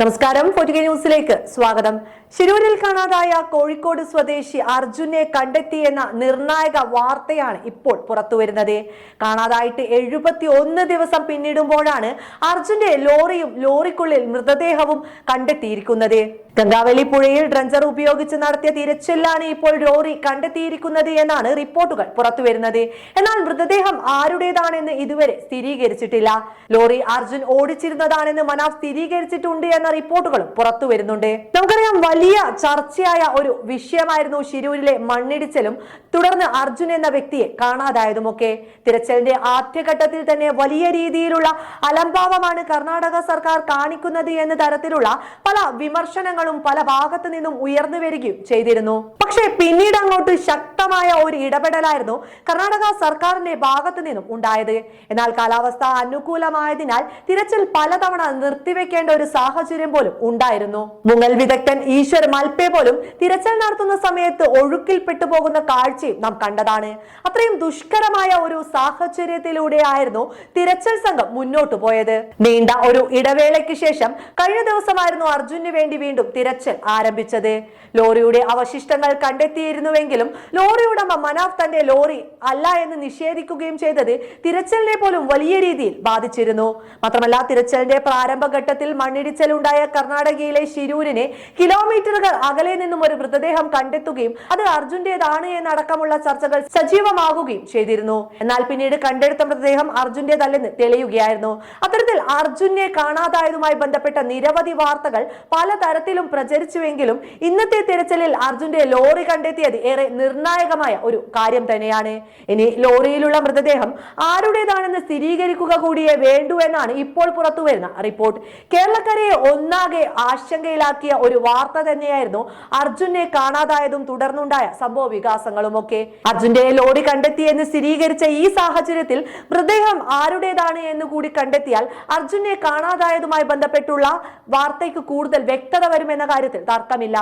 നമസ്കാരം പൊറ്റുക ന്യൂസിലേക്ക് സ്വാഗതം. ശിരൂരിൽ കാണാതായ കോഴിക്കോട് സ്വദേശി അർജുനെ കണ്ടെത്തിയെന്ന നിർണായക വാർത്തയാണ് ഇപ്പോൾ പുറത്തുവരുന്നത്. കാണാതായിട്ട് എഴുപത്തി ഒന്ന് ദിവസം പിന്നിടുമ്പോഴാണ് അർജുന്റെ ലോറിയും ലോറിക്കുള്ളിൽ മൃതദേഹവും കണ്ടെത്തിയിരിക്കുന്നത്. ഗംഗാവലി പുഴയിൽ ഡ്രഞ്ചർ ഉപയോഗിച്ച് നടത്തിയ തിരച്ചിലാണ് ഇപ്പോൾ ലോറി കണ്ടെത്തിയിരിക്കുന്നത് എന്നാണ് റിപ്പോർട്ടുകൾ പുറത്തുവരുന്നത്. എന്നാൽ മൃതദേഹം ആരുടേതാണെന്ന് ഇതുവരെ സ്ഥിരീകരിച്ചിട്ടില്ല. ലോറി അർജുൻ ഓടിച്ചിരുന്നതാണെന്ന് മനാഫ് സ്ഥിരീകരിച്ചിട്ടുണ്ട് എന്ന റിപ്പോർട്ടുകളും പുറത്തു വരുന്നുണ്ട്. നമുക്കറിയാം വലിയ ചർച്ചയായ ഒരു വിഷയമായിരുന്നു ശിരൂരിലെ മണ്ണിടിച്ചിലും തുടർന്ന് അർജുൻ എന്ന വ്യക്തിയെ കാണാതായതുമൊക്കെ. തിരച്ചിലിന്റെ ആദ്യഘട്ടത്തിൽ തന്നെ വലിയ രീതിയിലുള്ള അലംഭാവമാണ് കർണാടക സർക്കാർ കാണിക്കുന്നത് എന്ന തരത്തിലുള്ള പല വിമർശനങ്ങളും പല ഭാഗത്തു നിന്നും ഉയർന്നു വരികയും ചെയ്തിരുന്നു. പക്ഷേ പിന്നീട് അങ്ങോട്ട് ശക്തമായ ഒരു ഇടപെടലായിരുന്നു കർണാടക സർക്കാരിന്റെ ഭാഗത്തു നിന്നും ഉണ്ടായത്. എന്നാൽ കാലാവസ്ഥ അനുകൂലമായതിനാൽ തിരച്ചിൽ പലതവണ നിർത്തിവെക്കേണ്ട ഒരു സാഹചര്യം പോലും ഉണ്ടായിരുന്നു. മുങ്ങൽ വിദഗ്ധൻ ഈശ്വർ മൽപെ പോലും തിരച്ചിൽ നടത്തുന്ന സമയത്ത് ഒഴുക്കിൽ പെട്ടുപോകുന്ന കാഴ്ചയും നാം കണ്ടതാണ്. അത്രയും ദുഷ്കരമായ ഒരു സാഹചര്യത്തിലൂടെയായിരുന്നു തിരച്ചിൽ സംഘം മുന്നോട്ട് പോയത്. നീണ്ട ഒരു ഇടവേളയ്ക്ക് ശേഷം കഴിഞ്ഞ ദിവസമായിരുന്നു അർജുനു വേണ്ടി വീണ്ടും തിരച്ചിൽ ആരംഭിച്ചത്. ലോറിയുടെ അവശിഷ്ടങ്ങൾ കണ്ടെത്തിയിരുന്നുവെങ്കിലും ലോറി ഉടമ മനാഫ് തന്റെ ലോറി അല്ല എന്ന് നിഷേധിക്കുകയും ചെയ്തത് തിരച്ചിലിനെ പോലും വലിയ രീതിയിൽ ബാധിച്ചിരുന്നു. മാത്രമല്ല തിരച്ചിലിന്റെ പ്രാരംഭഘട്ടത്തിൽ മണ്ണിടിച്ചിലുണ്ടായ കർണാടകയിലെ ശിരൂരിനെ കിലോമീറ്ററുകൾ അകലെ നിന്നും ഒരു മൃതദേഹം കണ്ടെത്തുകയും അത് അർജുന്റേതാണ് എന്നടക്കമുള്ള ചർച്ചകൾ സജീവമാകുകയും ചെയ്തിരുന്നു. എന്നാൽ പിന്നീട് കണ്ടെടുത്ത മൃതദേഹം അർജുന്റേതല്ലെന്ന് തെളിയുകയായിരുന്നു. അത്തരത്തിൽ അർജുനെ കാണാതായതുമായി ബന്ധപ്പെട്ട നിരവധി വാർത്തകൾ പലതരത്തിലും പ്രചരിച്ചുവെങ്കിലും ഇന്നത്തെ തിരച്ചിലിൽ അർജുന്റെ ലോറി കണ്ടെത്തിയത് ഏറെ നിർണായകമായ ഒരു കാര്യം തന്നെയാണ്. ഇനി ലോറിയിലുള്ള മൃതദേഹം ആരുടേതാണെന്ന് സ്ഥിരീകരിക്കുക കൂടിയേ വേണ്ടു എന്നാണ് ഇപ്പോൾ പുറത്തുവരുന്ന റിപ്പോർട്ട്. കേരളക്കരയെ ഒന്നാകെ ആശങ്കയിലാക്കിയ ഒരു വാർത്ത തന്നെയായിരുന്നു അർജുനെ കാണാതായതും തുടർന്നുണ്ടായ സംഭവ വികാസങ്ങളുമൊക്കെ. അർജുന്റെ ലോറി കണ്ടെത്തിയെന്ന് സ്ഥിരീകരിച്ച ഈ സാഹചര്യത്തിൽ മൃതദേഹം ആരുടേതാണ് എന്ന് കൂടി കണ്ടെത്തിയാൽ അർജുനെ കാണാതായതുമായി ബന്ധപ്പെട്ടുള്ള വാർത്തയ്ക്ക് കൂടുതൽ വ്യക്തത വരുമെന്ന കാര്യത്തിൽ തർക്കമില്ല.